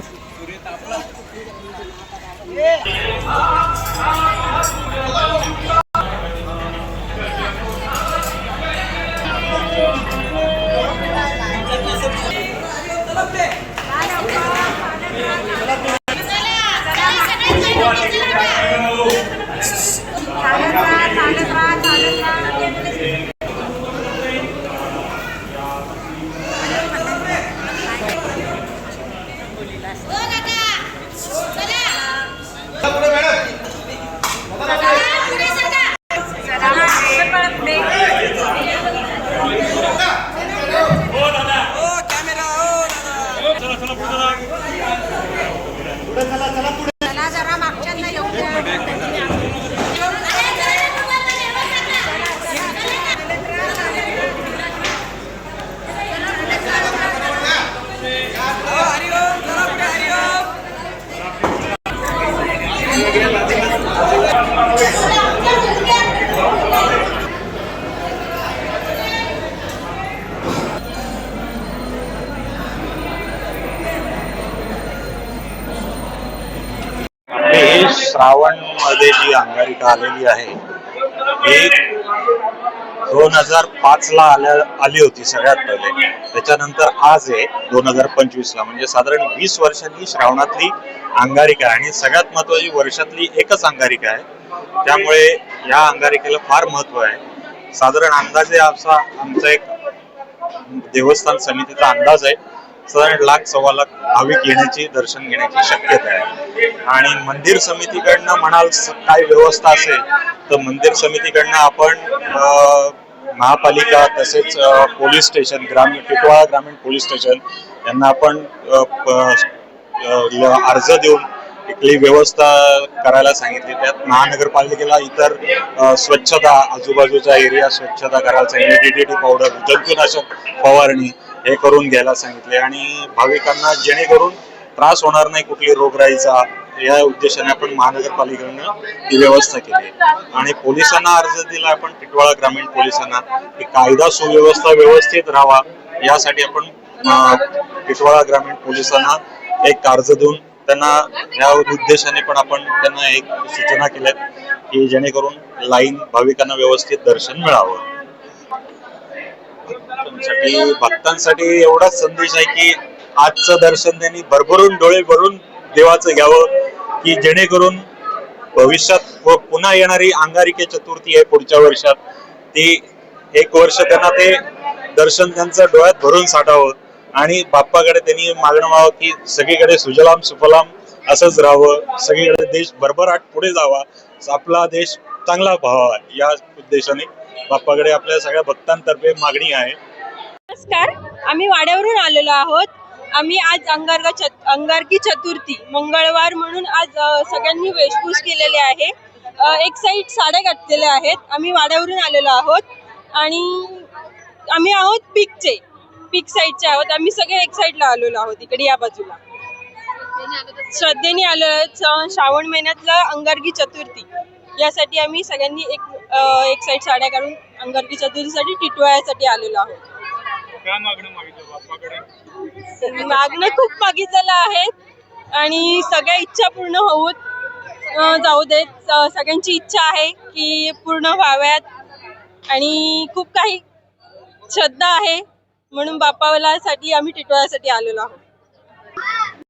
सूर्य तापला चला जरा मागच्यांना येऊ द्या. आपली ही श्रावणमध्ये जी अंगारिका आलेली आहे ही दोन हजार पाच ला आल्या आली होती सगळ्यात पहिले. त्याच्यानंतर आज आहे दोन हजार पंचवीस ला म्हणजे साधारण वीस वर्षांनी श्रावणातली अंगारिका आहे. आणि सगळ्यात महत्वाची वर्षातली एकच अंगारिका आहे. त्यामुळे या अंगारिकेला फार महत्त्व आहे. साधारण अंदाजे असा आमचा एक देवस्थान समितीचा अंदाज आहे. साधारण लाख सव्वा लाख भाविक येण्याची दर्शन घेण्याची शक्यता आहे. आणि मंदिर समितीकडनं म्हणाल काय व्यवस्था असेल तर मंदिर समितीकडनं आपण महापालिका तसेच पोलीस स्टेशन ग्रामीण टिटवाळा ग्रामीण पोलीस स्टेशन यांना आपण अर्ज देऊन इथली व्यवस्था करायला सांगितली. त्यात महानगरपालिकेला इतर स्वच्छता आजूबाजूचा एरिया स्वच्छता करायला सांगितली डीडीटी पावडर जंतुनाशक फवारणी हे करून घ्यायला सांगितले आणि भाविकांना जेणेकरून त्रास होणार नाही कुठली रोगराईचा या उद्देशाने आपण महानगरपालिकेनं ही व्यवस्था केली. आणि पोलिसांना अर्ज दिला आपण टिटवाळा ग्रामीण पोलिसांना की कायदा सुव्यवस्था व्यवस्थित राहावा. यासाठी आपण टिटवाळा ग्रामीण पोलिसांना एक अर्ज देऊन त्यांना या उद्देशाने पण आपण त्यांना एक सूचना केल्यात की जेणेकरून लाईन भाविकांना व्यवस्थित दर्शन मिळावं. भक्तांसाठी भक्तांसाठी एवढाच संदेश आहे की आजचं दर्शन त्यांनी भरभरून डोळे भरून देवाचं घ्यावं की जेणेकरून भविष्यात पुन्हा येणारी अंगारिके चतुर्थी आहे पुढच्या वर्षात. ती एक वर्ष त्यांना ते दर्शन त्यांचं डोळ्यात भरून साठावं आणि बाप्पाकडे त्यांनी मागणं व्हावं की सगळीकडे सुजलाम सुफलाम असंच राहावं. सगळीकडे देश भरभराट पुढे जावा. आपला देश चांगला व्हावा या उद्देशाने बाप्पाकडे आपल्या सगळ्या भक्तांतर्फे मागणी आहे. नमस्कार. आम्ही वाड्यावरून आलेलो आहोत. आम्ही आज अंगारगा चत अंगारकी चतुर्थी मंगळवार म्हणून आज सगळ्यांनी वेशभूष केलेले आहे. एक साईड साड्या घातलेल्या आहेत. आम्ही वाड्यावरून आलेलो आहोत. आणि आम्ही आहोत पीकचे. पीक साईडचे आहोत. आम्ही सगळे एक साईडला आलेलो आहोत. इकडे या बाजूला. श्रद्धेने आलो आहोत. श्रावण महिन्यातला अंगारकी चतुर्थी. यासाठी आम्ही सगळ्यांनी एक एक साईड साड्या काढून अंगारकी चतुर्थीसाठी टिटवाळ्यासाठी आलेलो आहोत. काय मागणं मागितलं बाप्पाकडे? मागणं खूप मागितलेलं आहे आणि सगळ्या इच्छा पूर्ण होऊत जाऊ देत. सगळ्यांची इच्छा आहे की पूर्ण व्हाव्यात आणि खूप काही श्रद्धा आहे म्हणून बाप्पाला साठी आम्ही टिटवाळ्यासाठी आलेलो आहोत.